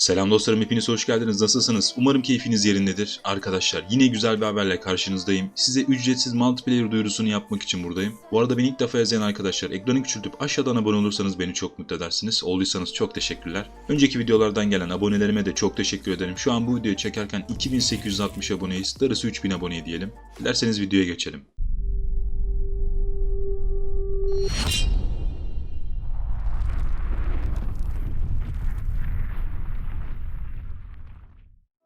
Selam dostlarım hepiniz hoş geldiniz. Nasılsınız? Umarım keyfiniz yerindedir. Arkadaşlar yine güzel bir haberle karşınızdayım. Size ücretsiz multiplayer duyurusunu yapmak için buradayım. Bu arada beni ilk defa izleyen arkadaşlar ekranı küçültüp aşağıdan abone olursanız beni çok mutlu edersiniz. Olduysanız çok teşekkürler. Önceki videolardan gelen abonelerime de çok teşekkür ederim. Şu an bu videoyu çekerken 2860 aboneyiz. Darısı 3000 abone diyelim. Dilerseniz videoya geçelim.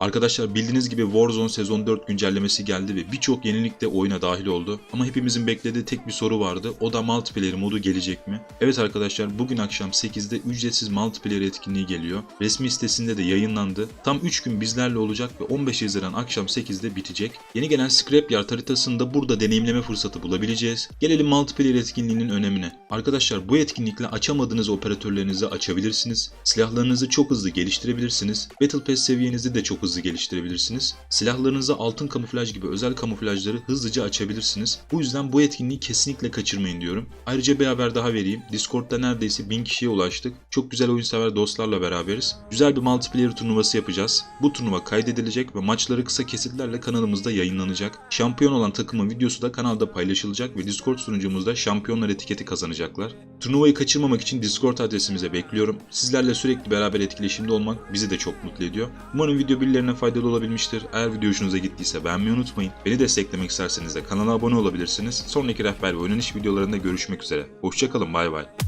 Arkadaşlar bildiğiniz gibi Warzone sezon 4 güncellemesi geldi ve birçok yenilik de oyuna dahil oldu. Ama hepimizin beklediği tek bir soru vardı. O da multiplayer modu gelecek mi? Evet arkadaşlar bugün akşam 8'de ücretsiz multiplayer etkinliği geliyor. Resmi sitesinde de yayınlandı. Tam 3 gün bizlerle olacak ve 15 Haziran akşam 8'de bitecek. Yeni gelen Scrapyard haritasında burada deneyimleme fırsatı bulabileceğiz. Gelelim multiplayer etkinliğinin önemine. Arkadaşlar bu etkinlikle açamadığınız operatörlerinizi açabilirsiniz. Silahlarınızı çok hızlı geliştirebilirsiniz. Battle Pass seviyenizi de çok hızlı geliştirebilirsiniz. Silahlarınıza altın kamuflaj gibi özel kamuflajları hızlıca açabilirsiniz. Bu yüzden bu etkinliği kesinlikle kaçırmayın diyorum. Ayrıca bir haber daha vereyim. Discord'da neredeyse 1000 kişiye ulaştık. Çok güzel oyunsever dostlarla beraberiz. Güzel bir multiplayer turnuvası yapacağız. Bu turnuva kaydedilecek ve maçları kısa kesitlerle kanalımızda yayınlanacak. Şampiyon olan takımın videosu da kanalda paylaşılacak ve Discord sunucumuzda şampiyonlar etiketi kazanacaklar. Turnuvayı kaçırmamak için Discord adresimize bekliyorum. Sizlerle sürekli beraber etkileşimde olmak bizi de çok mutlu ediyor. Umarım video birilerine faydalı olabilmiştir. Eğer video hoşunuza gittiyse beğenmeyi unutmayın. Beni desteklemek isterseniz de kanala abone olabilirsiniz. Sonraki rehber ve oynanış videolarında görüşmek üzere. Hoşçakalın bay bay.